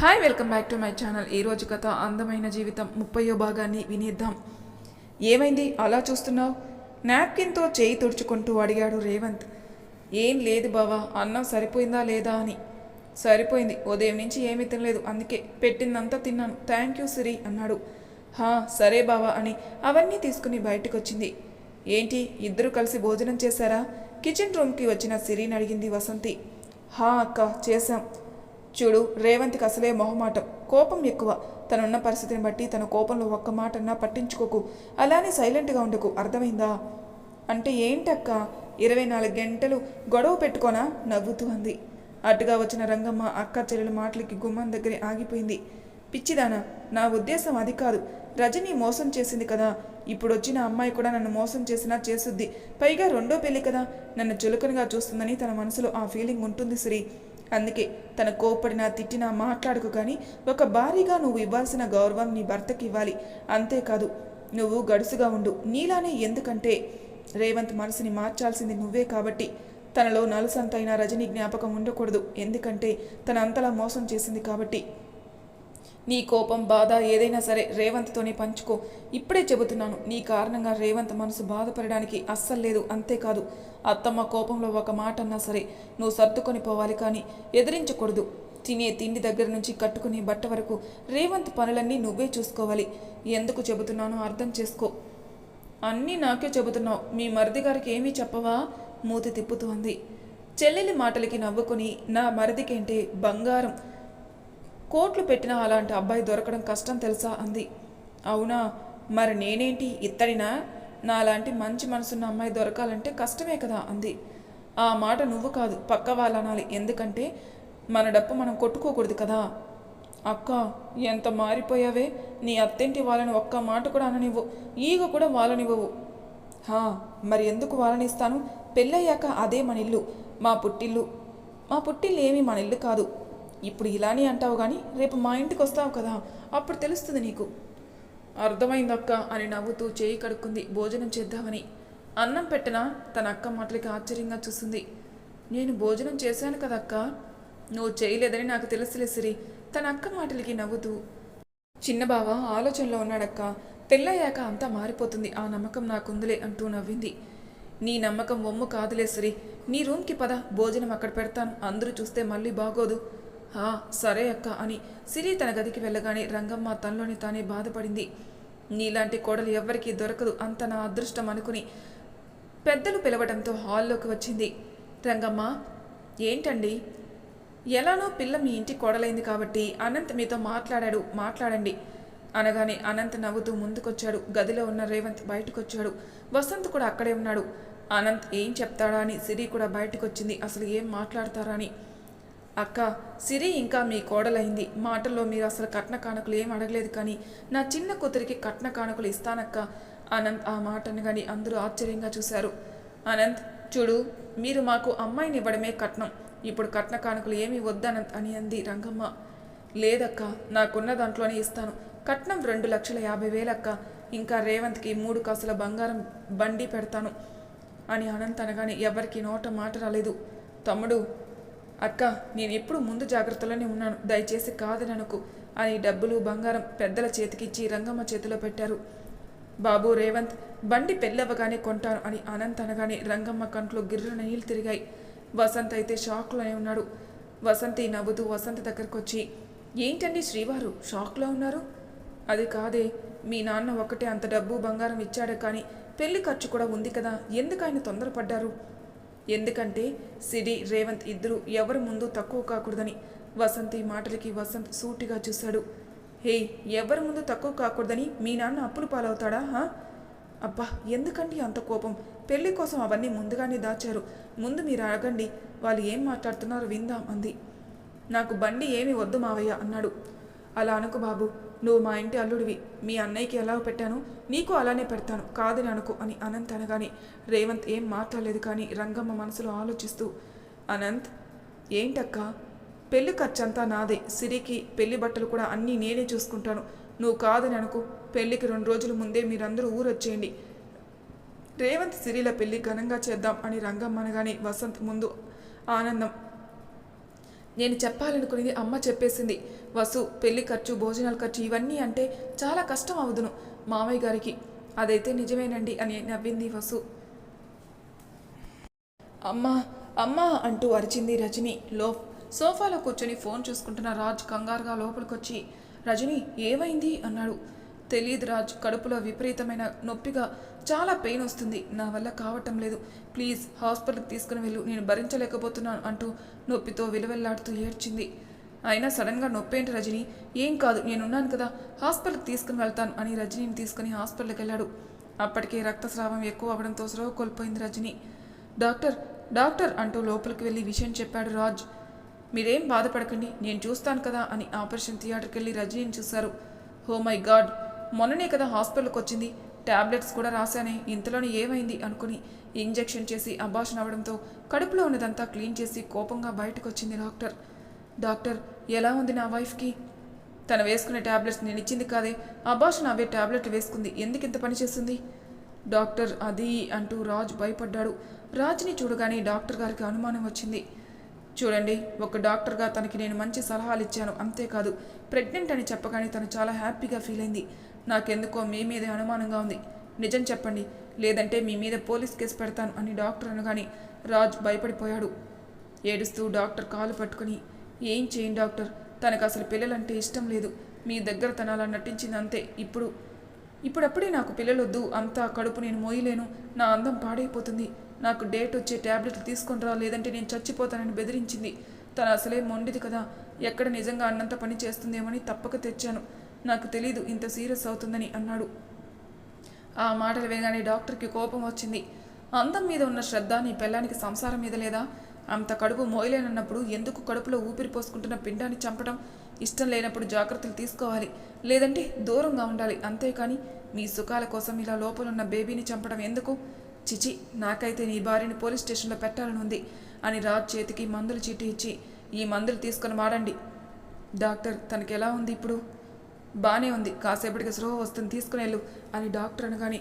Hi welcome back to my channel ఈ రోజు కథ అందమైన జీవితం ముప్పయో భాగాన్ని వినేద్దాం. ఏమైంది? అలా చూస్తున్నావు? నాప్కిన్తో చేయి తుడుచుకుంటూ అడిగాడు రేవంత్. ఏం లేదు బావా అన్నం సరిపోయిందా లేదా అని. సరిపోయింది ఉదయం నుంచి ఏమీ తినలేదు అందుకే పెట్టిందంతా తిన్నాను. థ్యాంక్ యూ సిరి అన్నాడు. హా సరే బావా అని అవన్నీ తీసుకుని బయటకు వచ్చింది ఏంటి ఇద్దరు కలిసి భోజనం చేశారా? కిచెన్ రూమ్కి వచ్చిన సిరిని అడిగింది వసంతి. హా అక్క చేశాం. చూడు రేవంత్కి అసలే మొహమాటం. కోపం ఎక్కువ. తనున్న పరిస్థితిని బట్టి తన కోపంలో ఒక్క మాటన్నా పట్టించుకోకు. అలానే సైలెంట్గా ఉండకు. అర్థమైందా? అంటే ఏంటక్క? ఇరవై నాలుగు గంటలు గొడవ పెట్టుకోనా? నవ్వుతూ అంది. అటుగా వచ్చిన రంగమ్మ అక్క చెల్లెల మాటలకి గుమ్మం దగ్గరే ఆగిపోయింది. పిచ్చిదానా నా ఉద్దేశం అది కాదు. రజని మోసం చేసింది కదా. ఇప్పుడు వచ్చిన అమ్మాయి కూడా నన్ను మోసం చేసినా చేస్తుంది పైగా రెండో పెళ్ళి కదా. నన్ను చులకనగా చూస్తుందని తన మనసులో ఆ ఫీలింగ్ ఉంటుంది శ్రీ అందుకే తన కోప్పడినా తిట్టినా మాట్లాడుకు కానీ ఒక భారీగా నువ్వు ఇవ్వాల్సిన గౌరవం నీ భర్తకి ఇవ్వాలి. అంతేకాదు నువ్వు గడుసుగా ఉండు. నీలానే ఎందుకంటే రేవంత్ మనసుని మార్చాల్సింది నువ్వే కాబట్టి తనలో నలుసంతైన రజని జ్ఞాపకం ఉండకూడదు. ఎందుకంటే తన అంతలా మోసం చేసింది కాబట్టి నీ కోపం బాధ ఏదైనా సరే రేవంత్తోనే పంచుకో. ఇప్పుడే చెబుతున్నాను నీ కారణంగా రేవంత్ మనసు బాధపడడానికి అస్సలు లేదు అంతేకాదు. అత్తమ్మ కోపంలో ఒక మాట అన్నా సరే నువ్వు సర్దుకొని పోవాలి కానీ ఎదిరించకూడదు. తినే తిండి దగ్గర నుంచి కట్టుకునే బట్ట వరకు రేవంత్ పనులన్నీ నువ్వే చూసుకోవాలి. ఎందుకు చెబుతున్నానో అర్థం చేసుకో. అన్నీ నాకే చెబుతున్నావు మీ మరిది గారికి ఏమీ చెప్పవా? మూతి తిప్పుతోంది. చెల్లెలి మాటలకి నవ్వుకుని నా మరిదికేంటే బంగారం. కోట్లు పెట్టిన అలాంటి అబ్బాయి దొరకడం కష్టం తెలుసా? అంది. అవునా? మరి నేనేంటి? ఇత్తడినా? నాలాంటి మంచి మనసున్న అమ్మాయి దొరకాలంటే కష్టమే కదా? అంది. ఆ మాట నువ్వు కాదు పక్క వాళ్ళు అనాలి ఎందుకంటే మన డప్పు మనం కొట్టుకోకూడదు కదా? అక్క ఎంత మారిపోయావే? నీ అత్తింటి వాళ్ళని ఒక్క మాట కూడా అననివ్వు. ఈగ కూడా వాళ్ళనివ్వవు. హా మరి ఎందుకు వాళ్ళనిస్తాను? పెళ్ళయ్యాక అదే మన ఇల్లు మా పుట్టిల్లు. మా పుట్టిల్లు ఏమీ మన ఇల్లు కాదు. ఇప్పుడు ఇలానే అంటావు కానీ రేపు మా ఇంటికి వస్తావు కదా అప్పుడు తెలుస్తుంది నీకు. అర్థమైందక్క అని నవ్వుతూ చేయి కడుక్కుంది భోజనం చేద్దామని. అన్నం పెట్టినా తన అక్క మాటలకి ఆశ్చర్యంగా చూస్తుంది. నేను భోజనం చేశాను కదక్క? నువ్వు చేయలేదని నాకు తెలుసులే సిరి తన అక్క మాటలకి నవ్వుతూ. చిన్న బావ ఆలోచనలో ఉన్నాడక్క. పెళ్ళయ్యాక అంతా మారిపోతుంది ఆ నమ్మకం నాకుందిలే అంటూ నవ్వింది. నీ నమ్మకం ఒమ్ము కాదులే సిరి నీ రూమ్కి పద భోజనం అక్కడ పెడతాను అందరూ చూస్తే మళ్ళీ బాగోదు. సరే అక్క అని సిరి తన గదికి వెళ్ళగానే రంగమ్మ తనలోని తానే బాధపడింది. నీలాంటి కోడలు ఎవ్వరికీ దొరకదు అంత నా అదృష్టం అనుకుని పెద్దలు పిలవడంతో హాల్లోకి వచ్చింది. రంగమ్మ ఏంటండి? ఎలానో పిల్ల మీ ఇంటి కోడలైంది కాబట్టి అనంత్ మీతో మాట్లాడాడు మాట్లాడండి. అనగానే అనంత్ నవ్వుతూ ముందుకొచ్చాడు. గదిలో ఉన్న రేవంత్ బయటకొచ్చాడు. వసంత్ కూడా అక్కడే ఉన్నాడు. అనంత్ ఏం చెప్తాడా అని సిరి కూడా బయటకొచ్చింది. అసలు ఏం మాట్లాడతారా అని అక్క సిరి ఇంకా మీ కోడలైంది. మాటల్లో మీరు అసలు కట్న కానుకలు ఏం అడగలేదు కానీ నా చిన్న కూతురికి కట్న కానుకలు ఇస్తానక్క అనంత్ ఆ మాటను కానీ అందరూ ఆశ్చర్యంగా చూశారు. అనంత్ చూడు మీరు మాకు అమ్మాయిని ఇవ్వడమే కట్నం. ఇప్పుడు కట్న కానుకలు ఏమీ వద్దనంత్ అని అంది రంగమ్మ. లేదక్క నాకున్న దాంట్లోనే ఇస్తాను. కట్నం రెండు లక్షల యాభై వేలక్క. ఇంకా రేవంత్కి మూడు కాసుల బంగారం బండి పెడతాను అని అనంత్ అనగానే ఎవరికి నోట మాట రాలేదు. తమ్ముడు అక్క నేను ఎప్పుడు ముందు జాగ్రత్తలోనే ఉన్నాను. దయచేసి కాదని అని డబ్బులు బంగారం పెద్దల చేతికిచ్చి రంగమ్మ చేతిలో పెట్టారు. బాబు రేవంత్ బండి పెళ్ళవగానే కొంటాను అని అనంత్ అనగానే రంగమ్మ కంట్లో గిర్ర నీళ్ళు తిరిగాయి. వసంత్ అయితే షాక్లోనే ఉన్నాడు. వసంతి నవ్వుతూ వసంత్ దగ్గరకు వచ్చి ఏంటండి శ్రీవారు షాక్లో ఉన్నారు? అది కాదే మీ నాన్న ఒకటే అంత డబ్బు బంగారం ఇచ్చాడే కానీ పెళ్ళి ఖర్చు కూడా ఉంది కదా ఎందుకు ఆయన తొందరపడ్డారు? ఎందుకంటే సిడి రేవంత్ ఇద్దరు ఎవరు ముందు తక్కువ కాకూడదని. వసంతి మాటలకి వసంత్ సూటిగా చూశాడు. హే ఎవరి ముందు తక్కువ కాకూడదని మీ నాన్న అప్పులు పాలవుతాడా హా? అబ్బా ఎందుకండి అంత కోపం? పెళ్ళి కోసం అవన్నీ ముందుగానే దాచారు. ముందు మీరు అడగండి వాళ్ళు ఏం మాట్లాడుతున్నారో విందాం అంది. నాకు బండి ఏమి వద్దు మావయ్య అన్నాడు. అలా అనుకు బాబు. నువ్వు మా ఇంటి అల్లుడివి. మీ అన్నయ్యకి ఎలా పెట్టాను నీకు అలానే పెడతాను. కాదని అనుకు అని అనంత్ అనగానే రేవంత్ ఏం మాట్లాడలేదు కానీ రంగమ్మ మనసులో ఆలోచిస్తూ అనంత్ ఏంటక్క? పెళ్ళి ఖర్చంతా నాదే. సిరికి పెళ్ళి బట్టలు కూడా అన్నీ నేనే చూసుకుంటాను. నువ్వు కాదని అనుకు పెళ్ళికి రెండు రోజుల ముందే మీరందరూ ఊరొచ్చేయండి. రేవంత్ సిరిల పెళ్ళి ఘనంగా చేద్దాం అని రంగమ్మ అనగానే వసంత్ ముందు ఆనందం నేను చెప్పాలనుకునేది అమ్మ చెప్పేసింది. వసు పెళ్ళి ఖర్చు భోజనాల ఖర్చు ఇవన్నీ అంటే చాలా కష్టం అవుదును మామయ్య గారికి. అదైతే నిజమేనండి అని నవ్వింది వసు. అమ్మా అమ్మా అంటూ అరిచింది రజని. లో సోఫాలో కూర్చొని ఫోన్ చూసుకుంటున్న రాజ్ కంగారుగా లోపలికొచ్చి రజని ఏమైంది? అన్నాడు. తెలియదు రాజ్ కడుపులో విపరీతమైన నొప్పిగా చాలా పెయిన్ వస్తుంది. నా వల్ల కావటం లేదు. ప్లీజ్ హాస్పిటల్కి తీసుకుని వెళ్ళు. నేను భరించలేకపోతున్నాను అంటూ నొప్పితో విలువెల్లాడుతూ ఏడ్చింది. అయినా సడన్గా నొప్పేంటి రజని? ఏం కాదు నేనున్నాను కదా. హాస్పిటల్కి తీసుకుని వెళ్తాను అని రజనీని తీసుకుని హాస్పిటల్కి వెళ్ళాడు. అప్పటికే రక్తస్రావం ఎక్కువ అవడంతో స్రవ కోల్పోయింది రజని. డాక్టర్ డాక్టర్ అంటూ లోపలికి వెళ్ళి విషయం చెప్పాడు రాజ్. మీరేం బాధపడకండి నేను చూస్తాను కదా అని ఆపరేషన్ థియేటర్కి వెళ్ళి రజనీని చూశారు. హో మై గాడ్ మొన్ననే కదా హాస్పిటల్కి వచ్చింది. టాబ్లెట్స్ కూడా రాశానే ఇంతలోనే ఏమైంది అనుకుని ఇంజెక్షన్ చేసి అబాషన్ అవ్వడంతో కడుపులో ఉన్నదంతా క్లీన్ చేసి కోపంగా బయటకు వచ్చింది డాక్టర్. డాక్టర్ ఎలా ఉంది నా వైఫ్కి? తను వేసుకునే టాబ్లెట్స్ నేను ఇచ్చింది కాదే అబాషన్ అవే టాబ్లెట్ వేసుకుంది ఎందుకు ఇంత పని చేస్తుంది? డాక్టర్ అది అంటూ రాజ్ భయపడ్డాడు. రాజ్ని చూడగానే డాక్టర్ గారికి అనుమానం వచ్చింది. చూడండి ఒక డాక్టర్గా తనకి నేను మంచి సలహాలు ఇచ్చాను అంతేకాదు ప్రెగ్నెంట్ అని చెప్పగానే తను చాలా హ్యాపీగా ఫీల్ అయింది నాకెందుకో మీ మీదే అనుమానంగా ఉంది. నిజం చెప్పండి. లేదంటే మీ మీద పోలీస్ కేసు పెడతాను అని డాక్టర్ అనగానే రాజ్ భయపడిపోయాడు. ఏడుస్తూ డాక్టర్ కాలు పట్టుకుని ఏం చేయండి డాక్టర్? తనకు అసలు పిల్లలంటే ఇష్టం లేదు. మీ దగ్గర తన అలా నటించింది అంతే. ఇప్పుడు ఇప్పుడప్పుడే నాకు పిల్లలొద్దు. అంతా కడుపు నేను మోయలేను. నా అందం పాడైపోతుంది. నాకు డేట్ వచ్చే ట్యాబ్లెట్లు తీసుకుని రా. లేదంటే నేను చచ్చిపోతానని బెదిరించింది. తను అసలే మొండిది కదా. ఎక్కడ నిజంగా అన్నంత పని చేస్తుందేమని తప్పక తెచ్చాను. నాకు తెలీదు ఇంత సీరియస్ అవుతుందని అన్నాడు. ఆ మాటలు వినగానే డాక్టర్కి కోపం వచ్చింది. అందం మీద ఉన్న శ్రద్ధ నీ పెళ్ళానికి సంసారం మీద లేదా? అంత కడుపు మోయలేనన్నప్పుడు ఎందుకు కడుపులో ఊపిరి పోసుకుంటున్న పిండాన్ని చంపడం? ఇష్టం లేనప్పుడు జాగ్రత్తలు తీసుకోవాలి. లేదంటే దూరంగా ఉండాలి అంతేకాని మీ సుఖాల కోసం ఇలా లోపలున్న బేబీని చంపడం ఎందుకు? చిచి నాకైతే నీ భార్యని పోలీస్ స్టేషన్లో పెట్టాలని ఉంది అని రాజ్ చేతికి మందులు చీటి ఇచ్చి ఈ మందులు తీసుకొని వాడండి. డాక్టర్ తనకి ఎలా ఉంది ఇప్పుడు? బానే ఉంది. కాసేపటికి స్లో వస్తుంది తీసుకుని వెళ్ళు అని డాక్టర్ అనగానే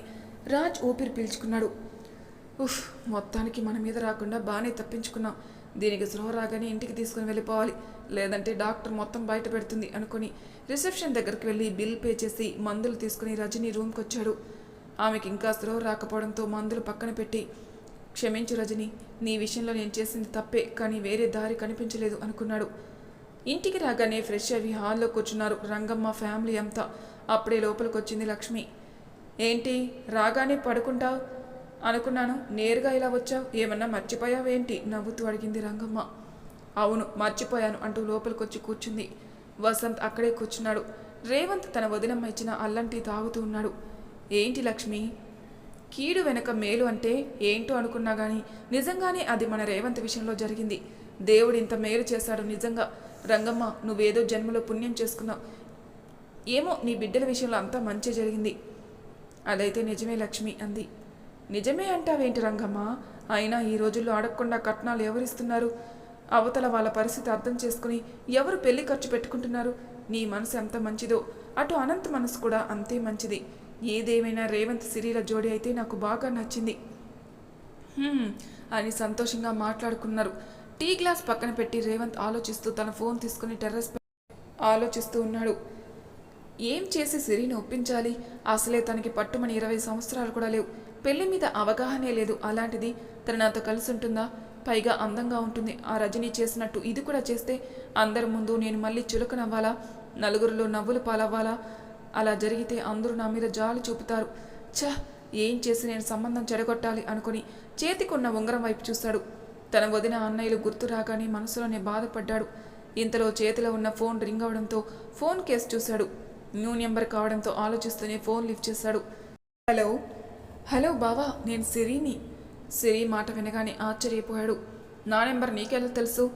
రాజ్ ఊపిరి పీల్చుకున్నాడు. ఉఫ్ మొత్తానికి మన మీద రాకుండా బాగానే తప్పించుకున్నాం. దీనికి స్లో రాగానే ఇంటికి తీసుకుని వెళ్ళిపోవాలి. లేదంటే డాక్టర్ మొత్తం బయట పెడుతుంది అనుకుని రిసెప్షన్ దగ్గరికి వెళ్ళి బిల్ పే చేసి మందులు తీసుకుని రజని రూమ్కి వచ్చాడు ఆమెకి ఇంకా స్లో రాకపోవడంతో మందులు పక్కన పెట్టి క్షమించు రజని నీ విషయంలో నేను చేసింది తప్పే కానీ వేరే దారి కనిపించలేదు అనుకున్నాడు. ఇంటికి రాగానే ఫ్రెష్ అవి హాల్లో కూర్చున్నారు రంగమ్మ ఫ్యామిలీ అంతా. అప్పుడే లోపలికి వచ్చింది లక్ష్మి. ఏంటి రాగానే పడుకుంటావు? అనుకున్నాను. నేరుగా ఇలా వచ్చావు? ఏమన్నా మర్చిపోయావేంటి నవ్వుతూ అడిగింది రంగమ్మ. అవును మర్చిపోయాను అంటూ లోపలికొచ్చి కూర్చుంది. వసంత్ అక్కడే కూర్చున్నాడు. రేవంత్ తన వదినమ్మ ఇచ్చిన అల్లంటి తాగుతూ ఉన్నాడు. ఏంటి లక్ష్మి? కీడు వెనక మేలు అంటే ఏంటో అనుకున్నా గానీ నిజంగానే అది మన రేవంత్ విషయంలో జరిగింది. దేవుడు ఇంత మేలు చేశాడు నిజంగా. రంగమ్మ నువ్వేదో జన్మలో పుణ్యం చేసుకున్నావు. ఏమో నీ బిడ్డల విషయంలో అంతా మంచి జరిగింది. అదైతే నిజమే లక్ష్మి అంది. నిజమే అంటావేంటి రంగమ్మ? అయినా ఈ రోజుల్లో అడగకుండా కట్నాలు ఎవరిస్తున్నారు? అవతల వాళ్ళ పరిస్థితి అర్థం చేసుకుని ఎవరు పెళ్ళి ఖర్చు పెట్టుకుంటున్నారు? నీ మనసు ఎంత మంచిదో అటు అనంత మనసు కూడా అంతే మంచిది. ఏదేమైనా రేవంత్ సిరీల జోడి అయితే నాకు బాగా నచ్చింది. అని సంతోషంగా మాట్లాడుకున్నారు. టీ గ్లాస్ పక్కన పెట్టి రేవంత్ ఆలోచిస్తూ తన ఫోన్ తీసుకుని టెర్రస్ ఆలోచిస్తూ ఉన్నాడు. ఏం చేసి సిరిని ఒప్పించాలి? అసలే తనకి పట్టుమని ఇరవై సంవత్సరాలు కూడా లేవు. పెళ్ళి మీద అవగాహనే లేదు. అలాంటిది తను నాతో కలిసి ఉంటుందా? పైగా అందంగా ఉంటుంది. ఆ రజనీ చేసినట్టు ఇది కూడా చేస్తే అందరి ముందు నేను మళ్ళీ చులకనవ్వాలా? నలుగురిలో నవ్వులు పాలవ్వాలా? అలా జరిగితే అందరూ నా మీద జాలి చూపుతారు. ఛ! ఏం చేసి నేను సంబంధం చెడగొట్టాలి అనుకుని చేతికున్న ఉంగరం వైపు చూశాడు తన వదిన అన్నయ్యలు గుర్తు రాగానే మనసులోనే బాధపడ్డాడు. ఇంతలో చేతిలో ఉన్న ఫోన్ రింగ్ అవడంతో ఫోన్ కేసు చూశాడు. న్యూ నెంబర్ కావడంతో ఆలోచిస్తూనే ఫోన్ లిఫ్ట్ చేశాడు. హలో? హలో బావా నేను సిరిని. సిరి మాట వినగానే ఆశ్చర్యపోయాడు. నా నెంబర్ నీకెలా తెలుసు?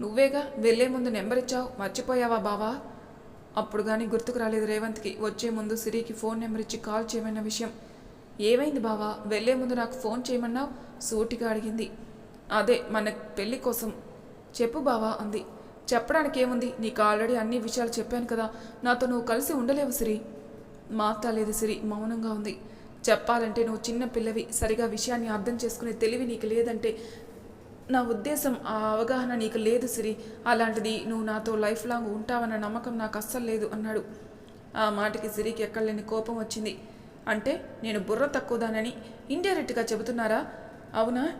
నువ్వేగా వెళ్ళే ముందు నెంబర్ ఇచ్చావు మర్చిపోయావా బావా? అప్పుడు కానీ గుర్తుకు రాలేదు రేవంత్కి. వచ్చే ముందు సిరికి ఫోన్ నెంబర్ ఇచ్చి కాల్ చేయమన్న విషయం. ఏమైంది బావా? వెళ్ళే ముందు నాకు ఫోన్ చేయమన్నావు? సూటిగా అడిగింది. అదే మన పెళ్ళి కోసం. చెప్పు బావా అంది. చెప్పడానికి ఏముంది నీకు ఆల్రెడీ అన్ని విషయాలు చెప్పాను కదా. నాతో నువ్వు కలిసి ఉండలేవు సిరి. మాట్లాడలేదు సిరి మౌనంగా ఉంది. చెప్పాలంటే నువ్వు చిన్న పిల్లవి. సరిగా విషయాన్ని అర్థం చేసుకునే తెలివి నీకు లేదంటే నా ఉద్దేశం ఆ అవగాహన నీకు లేదు సిరి. అలాంటిది నువ్వు నాతో లైఫ్ లాంగ్ ఉంటావన్న నమ్మకం నాకు అస్సలు లేదు అన్నాడు. ఆ మాటకి సిరికి ఎక్కడలేని కోపం వచ్చింది. అంటే నేను బుర్ర తక్కువదానని ఇండైరెక్ట్గా చెబుతున్నారా? అవునా?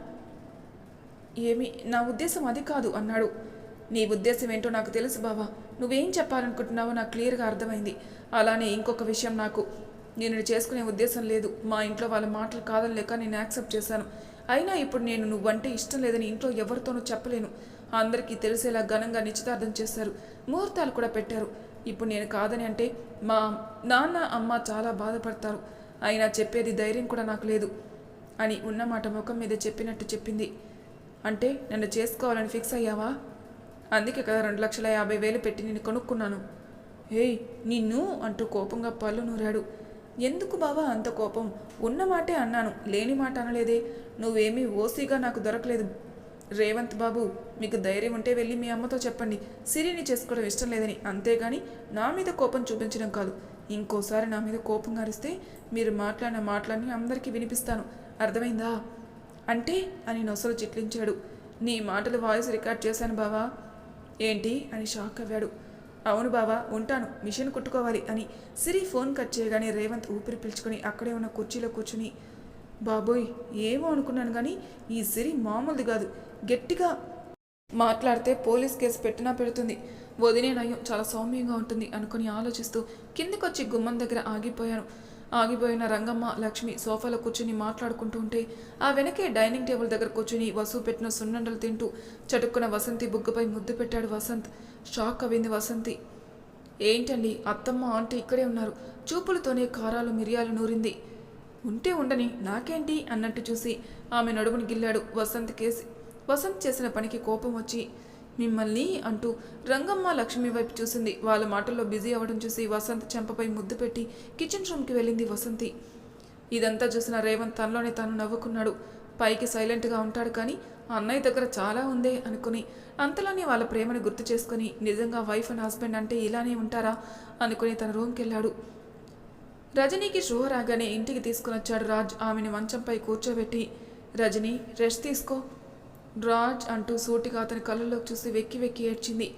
ఏమి నా ఉద్దేశం అది కాదు అన్నాడు. నీ ఉద్దేశం ఏంటో నాకు తెలుసు బావా. నువ్వేం చెప్పాలనుకుంటున్నావో నాకు క్లియర్గా అర్థమైంది. అలానే ఇంకొక విషయం నాకు. నేను చేసుకునే ఉద్దేశం లేదు. మా ఇంట్లో వాళ్ళ మాటలు కాదని లేక నేను యాక్సెప్ట్ చేశాను. అయినా ఇప్పుడు నేను నువ్వంటే ఇష్టం లేదని ఇంట్లో ఎవరితోనూ చెప్పలేను. అందరికీ తెలిసేలా ఘనంగా నిశ్చితార్థం చేశారు. ముహూర్తాలు కూడా పెట్టారు. ఇప్పుడు నేను కాదని అంటే మా నాన్న అమ్మ చాలా బాధపడతారు. అయినా చెప్పేది ధైర్యం కూడా నాకు లేదు అని ఉన్నమాట ముఖం మీద చెప్పినట్టు చెప్పింది. అంటే నన్ను చేసుకోవాలని ఫిక్స్ అయ్యావా? అందుకే కదా రెండు లక్షల యాభై వేలు పెట్టి నేను కొనుక్కున్నాను. ఏయ్ నిన్ను అంటూ కోపంగా పళ్ళు నూరాడు. ఎందుకు బావా అంత కోపం? ఉన్న మాటే అన్నాను. లేని మాట అనలేదే. నువ్వేమీ ఓసీగా నాకు దొరకలేదు. రేవంత్ బాబు మీకు ధైర్యం ఉంటే వెళ్ళి మీ అమ్మతో చెప్పండి. సిరిని చేసుకోవడం ఇష్టం లేదని. అంతేగాని నా మీద కోపం చూపించడం కాదు. ఇంకోసారి నా మీద కోపం గారిస్తే మీరు మాట్లాడిన మాటలన్నీ అందరికీ వినిపిస్తాను. అర్థమైందా? అంటే అని నొసలు చిట్లించాడు. నీ మాటలు వాయిస్ రికార్డ్ చేశాను బావా. ఏంటి? అని షాక్ అవ్వాడు. అవును బావా ఉంటాను. మిషన్ కుట్టుకోవాలి అని సిరి ఫోన్ కట్ చేయగానే రేవంత్ ఊపిరి పీల్చుకొని అక్కడే ఉన్న కుర్చీలో కూర్చుని బాబోయ్ ఏమో అనుకున్నాను కానీ ఈ సిరి మామూలుది కాదు. గట్టిగా మాట్లాడితే పోలీస్ కేసు పెట్టినా పెడుతుంది. వదినే నయం చాలా సౌమ్యంగా ఉంటుంది అనుకుని ఆలోచిస్తూ కిందికొచ్చి గుమ్మం దగ్గర ఆగిపోయాను. ఆగిపోయిన రంగమ్మ లక్ష్మి సోఫాలో కూర్చుని మాట్లాడుకుంటూ ఉంటే ఆ వెనకే డైనింగ్ టేబుల్ దగ్గర కూర్చుని వసు పెట్టిన సున్నండలు తింటూ చటుక్కున వసంతి బుగ్గపై ముద్దు పెట్టాడు వసంత్. షాక్ అవింది వసంతి. ఏంటండి అత్తమ్మ ఆంటీ ఇక్కడే ఉన్నారు. చూపులతోనే కారాలు మిరియాలు నూరింది. ఉంటే ఉండని నాకేంటి అన్నట్టు చూసి ఆమె నడుముని గిల్లాడు వసంత్ కేసి. వసంత్ చేసిన పనికి కోపం వచ్చి మిమ్మల్ని అంటూ రంగమ్మ లక్ష్మి వైపు చూసింది. వాళ్ళ మాటల్లో బిజీ అవ్వడం చూసి వసంత్ చెంపపై ముద్దు పెట్టి కిచెన్ రూమ్కి వెళ్ళింది వసంతి. ఇదంతా చూసిన రేవంత్ తనలోనే తాను నవ్వుకున్నాడు. పైకి సైలెంట్గా ఉంటాడు కానీ అన్నయ్య దగ్గర చాలా ఉందే అనుకుని అంతలోనే వాళ్ళ ప్రేమను గుర్తు చేసుకుని నిజంగా వైఫ్ అండ్ హస్బెండ్ అంటే ఇలానే ఉంటారా అనుకుని తన రూమ్కి వెళ్ళాడు. రజనీకి షుహ రాగానే ఇంటికి తీసుకుని వచ్చాడు రాజ్. ఆమెను మంచంపై కూర్చోబెట్టి రజనీ రెస్ట్ తీసుకో. రాజ్ అంటూ సూటిగా అతని కళ్ళలోకి చూసి వెక్కి వెక్కి ఏడ్చింది.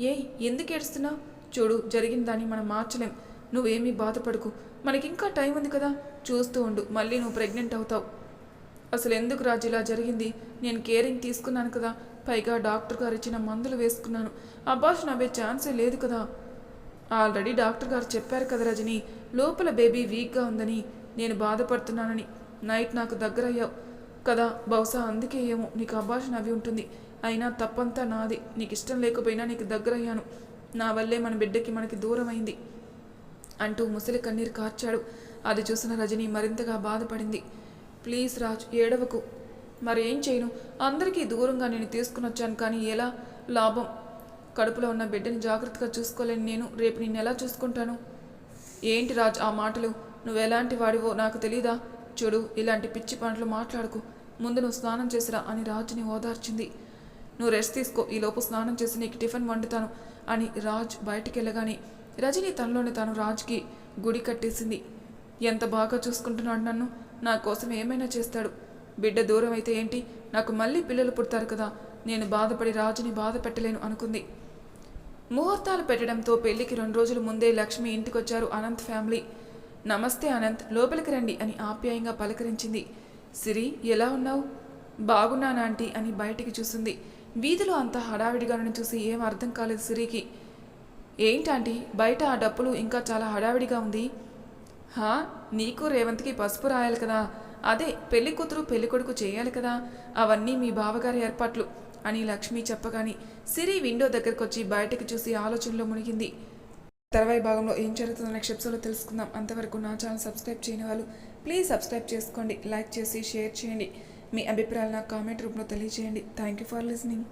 ఏయ్ ఎందుకు ఏడుస్తున్నావు? చూడు జరిగిన దాన్ని మనం మార్చలేం. నువ్వేమీ బాధపడకు. మనకింకా టైం ఉంది కదా. చూస్తూ ఉండు. మళ్ళీ నువ్వు ప్రెగ్నెంట్ అవుతావు. అసలు ఎందుకు రాజు ఇలా జరిగింది? నేను కేరింగ్ తీసుకున్నాను కదా. పైగా డాక్టర్ గారు ఇచ్చిన మందులు వేసుకున్నాను. అబ్బాషన్ నవ్వే ఛాన్సే లేదు కదా. ఆల్రెడీ డాక్టర్ గారు చెప్పారు కదా రజని లోపల బేబీ వీక్గా ఉందని నేను బాధపడుతున్నానని. నైట్ నాకు దగ్గర అయ్యావు కదా? బహుశా అందుకే ఏమో. నీకు అభాషణ అవి ఉంటుంది. అయినా తప్పంతా నాది. నీకు ఇష్టం లేకపోయినా నీకు దగ్గరయ్యాను. నా వల్లే మన బిడ్డకి మనకి దూరం అయింది అంటూ ముసలి కన్నీరు కార్చాడు. అది చూసిన రజని మరింతగా బాధపడింది. ప్లీజ్ రాజ్ ఏడవకు. మరేం చేయను? అందరికీ దూరంగా నేను తీసుకుని వచ్చాను కానీ ఎలా? లాభం. కడుపులో ఉన్న బిడ్డని జాగ్రత్తగా చూసుకోలేని నేను. రేపు నిన్ను ఎలా చూసుకుంటాను? ఏంటి రాజ్ ఆ మాటలు? నువ్వు ఎలాంటి వాడివో నాకు తెలీదా? చూడు ఇలాంటి పిచ్చి పనులు మాట్లాడుకు. ముందు నువ్వు స్నానం చేసిరా అని రాజుని ఓదార్చింది. నువ్వు రెస్ట్ తీసుకో ఈ లోపు స్నానం చేసి నీకు టిఫిన్ వండుతాను అని రాజ్ బయటికి వెళ్ళగానే రజని తనలోనే తాను రాజ్కి గుడి కట్టేసింది. ఎంత బాగా చూసుకుంటున్నాడు నన్ను నా కోసం ఏమైనా చేస్తాడు? బిడ్డ దూరం అయితే ఏంటి? నాకు మళ్ళీ పిల్లలు పుడతారు కదా నేను బాధపడి రాజుని బాధ పెట్టలేను అనుకుంది. ముహూర్తాలు పెట్టడంతో పెళ్ళికి రెండు రోజుల ముందే లక్ష్మి ఇంటికొచ్చారు అనంత్ ఫ్యామిలీ. నమస్తే అనంత్ లోపలికి రండి అని ఆప్యాయంగా పలకరించింది. సిరి ఎలా ఉన్నావు? బాగున్నానా ఆంటీ అని బయటికి చూసింది. వీధిలో అంత హడావిడిగా చూసి ఏం అర్థం కాలేదు సిరికి. ఏంటంటీ బయట ఆ డప్పులు ఇంకా చాలా హడావిడిగా ఉంది? హా నీకు రేవంత్కి పసుపు రాయాలి కదా. అదే పెళ్ళి కూతురు పెళ్ళి కొడుకు చేయాలి కదా. అవన్నీ మీ బావగారి ఏర్పాట్లు అని లక్ష్మి చెప్పగాని సిరి విండో దగ్గరకు వచ్చి బయటకు చూసి ఆలోచనలో మునిగింది. తర్వాయి భాగంలో ఏం జరుగుతుందో నెక్స్ట్ ఎపిసోడ్లో తెలుసుకుందాం. అంతవరకు నా ఛానల్ సబ్స్క్రైబ్ చేయని వాళ్ళు ప్లీజ్ సబ్స్క్రైబ్ చేసుకోండి లైక్ చేసి షేర్ చేయండి. మీ అభిప్రాయాలు నాకు కామెంట్ రూపంలో తెలియజేయండి. Thank you for listening